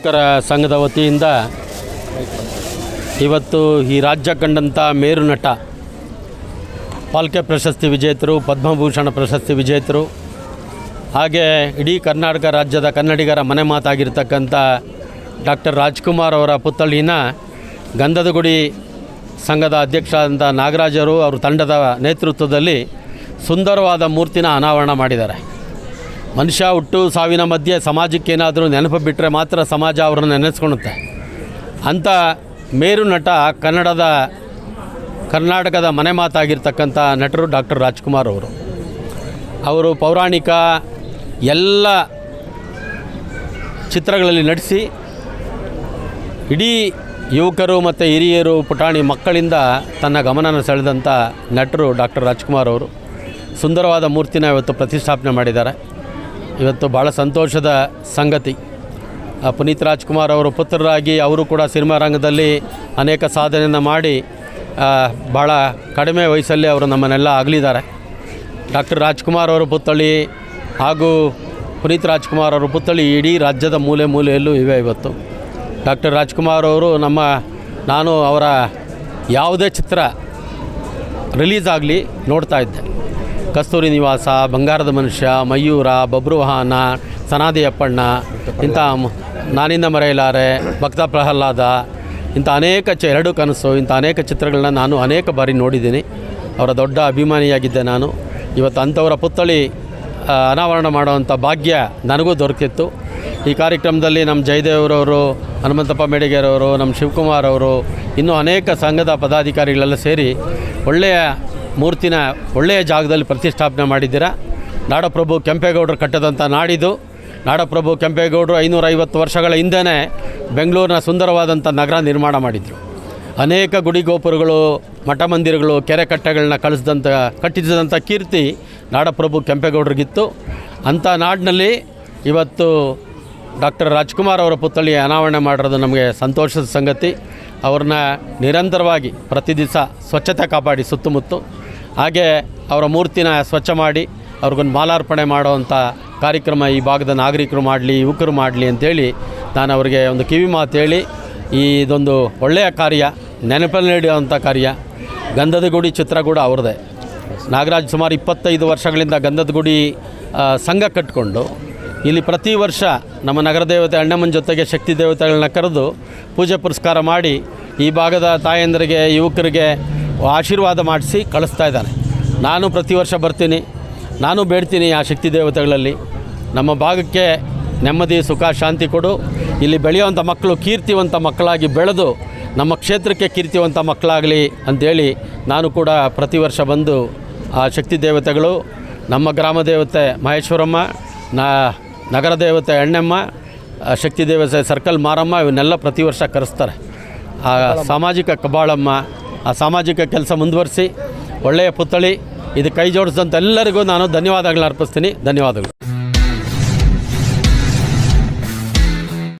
ಯುವಕರ ಸಂಘದ ವತಿಯಿಂದ ಇವತ್ತು ಈ ರಾಜ್ಯ ಕಂಡಂಥ ಮೇರು ನಟ, ಪಾಲ್ಕೆ ಪ್ರಶಸ್ತಿ ವಿಜೇತರು, ಪದ್ಮಭೂಷಣ ಪ್ರಶಸ್ತಿ ವಿಜೇತರು, ಹಾಗೆ ಇಡೀ ಕರ್ನಾಟಕ ರಾಜ್ಯದ ಕನ್ನಡಿಗರ ಮನೆ ಮಾತಾಗಿರ್ತಕ್ಕಂಥ ಡಾಕ್ಟರ್ ರಾಜ್ಕುಮಾರ್ ಅವರ ಪುತ್ಥಳಿನ ಗಂಧದ ಗುಡಿ ಸಂಘದ ಅಧ್ಯಕ್ಷರಾದಂಥ ನಾಗರಾಜರು ಅವ್ರ ತಂಡದ ನೇತೃತ್ವದಲ್ಲಿ ಸುಂದರವಾದ ಮೂರ್ತಿನ ಅನಾವರಣ ಮಾಡಿದ್ದಾರೆ. ಮನುಷ್ಯ ಹುಟ್ಟು ಸಾವಿನ ಮಧ್ಯೆ ಸಮಾಜಕ್ಕೇನಾದರೂ ನೆನಪು ಬಿಟ್ಟರೆ ಮಾತ್ರ ಸಮಾಜ ಅವ್ರನ್ನ ನೆನೆಸ್ಕೊಳುತ್ತೆ. ಅಂಥ ಮೇರು ನಟ ಕನ್ನಡದ, ಕರ್ನಾಟಕದ ಮನೆ ಮಾತಾಗಿರ್ತಕ್ಕಂಥ ನಟರು ಡಾಕ್ಟರ್ ರಾಜ್ಕುಮಾರ್ ಅವರು. ಅವರು ಪೌರಾಣಿಕ ಎಲ್ಲ ಚಿತ್ರಗಳಲ್ಲಿ ನಟಿಸಿ, ಇಡೀ ಯುವಕರು ಮತ್ತು ಹಿರಿಯರು, ಪುಟಾಣಿ ಮಕ್ಕಳಿಂದ ತನ್ನ ಗಮನನ ಸೆಳೆದಂಥ ನಟರು ಡಾಕ್ಟರ್ ರಾಜ್ಕುಮಾರ್ ಅವರು. ಸುಂದರವಾದ ಮೂರ್ತಿನ ಇವತ್ತು ಪ್ರತಿಷ್ಠಾಪನೆ ಮಾಡಿದ್ದಾರೆ. ಇವತ್ತು ಭಾಳ ಸಂತೋಷದ ಸಂಗತಿ. ಪುನೀತ್ ರಾಜ್ಕುಮಾರ್ ಅವರು ಪುತ್ರರಾಗಿ ಅವರು ಕೂಡ ಸಿನಿಮಾ ರಂಗದಲ್ಲಿ ಅನೇಕ ಸಾಧನೆಯನ್ನು ಮಾಡಿ ಭಾಳ ಕಡಿಮೆ ವಯಸ್ಸಲ್ಲಿ ಅವರು ನಮ್ಮನ್ನೆಲ್ಲ ಆಗಲಿದ್ದಾರೆ ಡಾಕ್ಟರ್ ರಾಜ್ಕುಮಾರ್ ಅವರ ಪುತ್ಥಳಿ ಹಾಗೂ ಪುನೀತ್ ರಾಜ್ಕುಮಾರ್ ಅವರ ಪುತ್ಥಳಿ ಇಡೀ ರಾಜ್ಯದ ಮೂಲೆ ಮೂಲೆಯಲ್ಲೂ ಇವೆ ಇವತ್ತು. ಡಾಕ್ಟರ್ ರಾಜ್ಕುಮಾರ್ ಅವರು ನಮ್ಮ, ನಾನು ಅವರ ಯಾವುದೇ ಚಿತ್ರ ರಿಲೀಸ್ ಆಗಲಿ ನೋಡ್ತಾ ಇದ್ದೆ. ಕಸ್ತೂರಿ ನಿವಾಸ, ಬಂಗಾರದ ಮನುಷ್ಯ, ಮಯೂರ ಬಬ್ರುವಾಹನ ಸನಾದಿ ಅಪ್ಪಣ್ಣ, ಇಂಥ ನಾನಿಂದ ಮರೆಯಲಾರೆ, ಭಕ್ತ ಪ್ರಹ್ಲಾದ, ಇಂಥ ಅನೇಕ ಚ ಎರಡು ಕನಸು, ಇಂಥ ಅನೇಕ ಚಿತ್ರಗಳನ್ನ ನಾನು ಅನೇಕ ಬಾರಿ ನೋಡಿದ್ದೀನಿ. ಅವರ ದೊಡ್ಡ ಅಭಿಮಾನಿಯಾಗಿದ್ದೆ ನಾನು. ಇವತ್ತು ಅಂಥವರ ಪುತ್ಥಳಿ ಅನಾವರಣ ಮಾಡುವಂಥ ಭಾಗ್ಯ ನನಗೂ ದೊರಕಿತ್ತು. ಈ ಕಾರ್ಯಕ್ರಮದಲ್ಲಿ ನಮ್ಮ ಜಯದೇವ್ರವರು ಹನುಮಂತಪ್ಪ ಮೇಡಿಗೆರವರು ನಮ್ಮ ಶಿವಕುಮಾರ್ ಅವರು, ಇನ್ನೂ ಅನೇಕ ಸಂಘದ ಪದಾಧಿಕಾರಿಗಳೆಲ್ಲ ಸೇರಿ ಒಳ್ಳೆಯ ಮೂರ್ತಿನ ಒಳ್ಳೆಯ ಜಾಗದಲ್ಲಿ ಪ್ರತಿಷ್ಠಾಪನೆ ಮಾಡಿದ್ದೀರಾ? ನಾಡಪ್ರಭು ಕೆಂಪೇಗೌಡರು ಕಟ್ಟದಂಥ ನಾಡಿದು. ನಾಡಪ್ರಭು ಕೆಂಪೇಗೌಡರು ಐನೂರೈವತ್ತು ವರ್ಷಗಳ ಹಿಂದೆಯೇ ಬೆಂಗಳೂರಿನ ಸುಂದರವಾದಂಥ ನಗರ ನಿರ್ಮಾಣ ಮಾಡಿದರು. ಅನೇಕ ಗುಡಿ ಗೋಪುರಗಳು ಮಠ ಮಂದಿರಗಳು ಕೆರೆ ಕಟ್ಟೆಗಳನ್ನ ಕಳಿಸಿದಂಥ ಕಟ್ಟಿಸಿದಂಥ ಕೀರ್ತಿ ನಾಡಪ್ರಭು ಕೆಂಪೇಗೌಡರಿಗಿತ್ತು. ಅಂಥ ನಾಡಿನಲ್ಲಿ ಇವತ್ತು ಡಾಕ್ಟರ್ ರಾಜ್ಕುಮಾರ್ ಅವರ ಪುತ್ಥಳಿ ಅನಾವರಣೆ ಮಾಡಿರೋದು ನಮಗೆ ಸಂತೋಷದ ಸಂಗತಿ. ಅವ್ರನ್ನ ನಿರಂತರವಾಗಿ ಪ್ರತಿ ದಿವಸ ಸ್ವಚ್ಛತೆ ಕಾಪಾಡಿ ಸುತ್ತಮುತ್ತ. ಹಾಗೆ ಅವರ ಮೂರ್ತಿನ ಸ್ವಚ್ಛ ಮಾಡಿ ಅವ್ರಿಗೊಂದು ಮಾಲಾರ್ಪಣೆ ಮಾಡುವಂಥ ಕಾರ್ಯಕ್ರಮ ಈ ಭಾಗದ ನಾಗರಿಕರು ಮಾಡಲಿ, ಯುವಕರು ಮಾಡಲಿ ಅಂತೇಳಿ ನಾನು ಅವರಿಗೆ ಒಂದು ಕಿವಿ ಮಾತು ಹೇಳಿ, ಈ ಇದೊಂದು ಒಳ್ಳೆಯ ಕಾರ್ಯ, ನೆನಪಲ್ಲಿ ನಡೆಯುವಂಥ ಕಾರ್ಯ. ಗಂಧದ ಗುಡಿ ಚಿತ್ರ ಕೂಡ ಅವ್ರದ್ದೇ. ನಾಗರಾಜ್ ಸುಮಾರು ಇಪ್ಪತ್ತೈದು ವರ್ಷಗಳಿಂದ ಗಂಧದ ಗುಡಿ ಸಂಘ ಕಟ್ಟಿಕೊಂಡು ಇಲ್ಲಿ ಪ್ರತಿ ವರ್ಷ ನಮ್ಮ ನಗರ ದೇವತೆ ಅಣ್ಣಮ್ಮನ ಜೊತೆಗೆ ಶಕ್ತಿ ದೇವತೆಗಳನ್ನ ಕರೆದು ಪೂಜೆ ಪುರಸ್ಕಾರ ಮಾಡಿ ಈ ಭಾಗದ ತಾಯಂದರಿಗೆ, ಯುವಕರಿಗೆ ಆಶೀರ್ವಾದ ಮಾಡಿಸಿ ಕಳಿಸ್ತಾ ಇದ್ದಾನೆ. ನಾನು ಪ್ರತಿ ವರ್ಷ ಬರ್ತೀನಿ. ನಾನು ಬೇಡ್ತೀನಿ ಆ ಶಕ್ತಿ ದೇವತೆಗಳಲ್ಲಿ. ನಮ್ಮ ಭಾಗಕ್ಕೆ ನೆಮ್ಮದಿ, ಸುಖ, ಶಾಂತಿ ಕೊಡು. ಇಲ್ಲಿ ಬೆಳೆಯುವಂಥ ಮಕ್ಕಳು ಕೀರ್ತಿವಂತ ಮಕ್ಕಳಾಗಿ ಬೆಳೆದು ನಮ್ಮ ಕ್ಷೇತ್ರಕ್ಕೆ ಕೀರ್ತಿವಂತ ಮಕ್ಕಳಾಗಲಿ ಅಂಥೇಳಿ ನಾನು ಕೂಡ ಪ್ರತಿ ವರ್ಷ ಬಂದು ಆ ಶಕ್ತಿ ದೇವತೆಗಳು, ನಮ್ಮ ಗ್ರಾಮ ದೇವತೆ ಮಹೇಶ್ವರಮ್ಮ ನಗರ ದೇವತೆ ಎಣ್ಣೆಮ್ಮ ಶಕ್ತಿ ದೇವತೆ ಸರ್ಕಲ್ ಮಾರಮ್ಮ, ಇವನ್ನೆಲ್ಲ ಪ್ರತಿ ವರ್ಷ ಕರೆಸ್ತಾರೆ. ಆ ಸಾಮಾಜಿಕ ಕಬಾಳಮ್ಮ ಆ ಸಾಮಾಜಿಕ ಕೆಲಸ ಮುಂದುವರಿಸಿ ಒಳ್ಳೆಯ ಪುತ್ಥಳಿ ಇದು ಕೈ ಜೋಡಿಸಿದಂಥ ಎಲ್ಲರಿಗೂ ನಾನು ಧನ್ಯವಾದಗಳನ್ನ ಅರ್ಪಿಸ್ತೀನಿ. ಧನ್ಯವಾದಗಳು.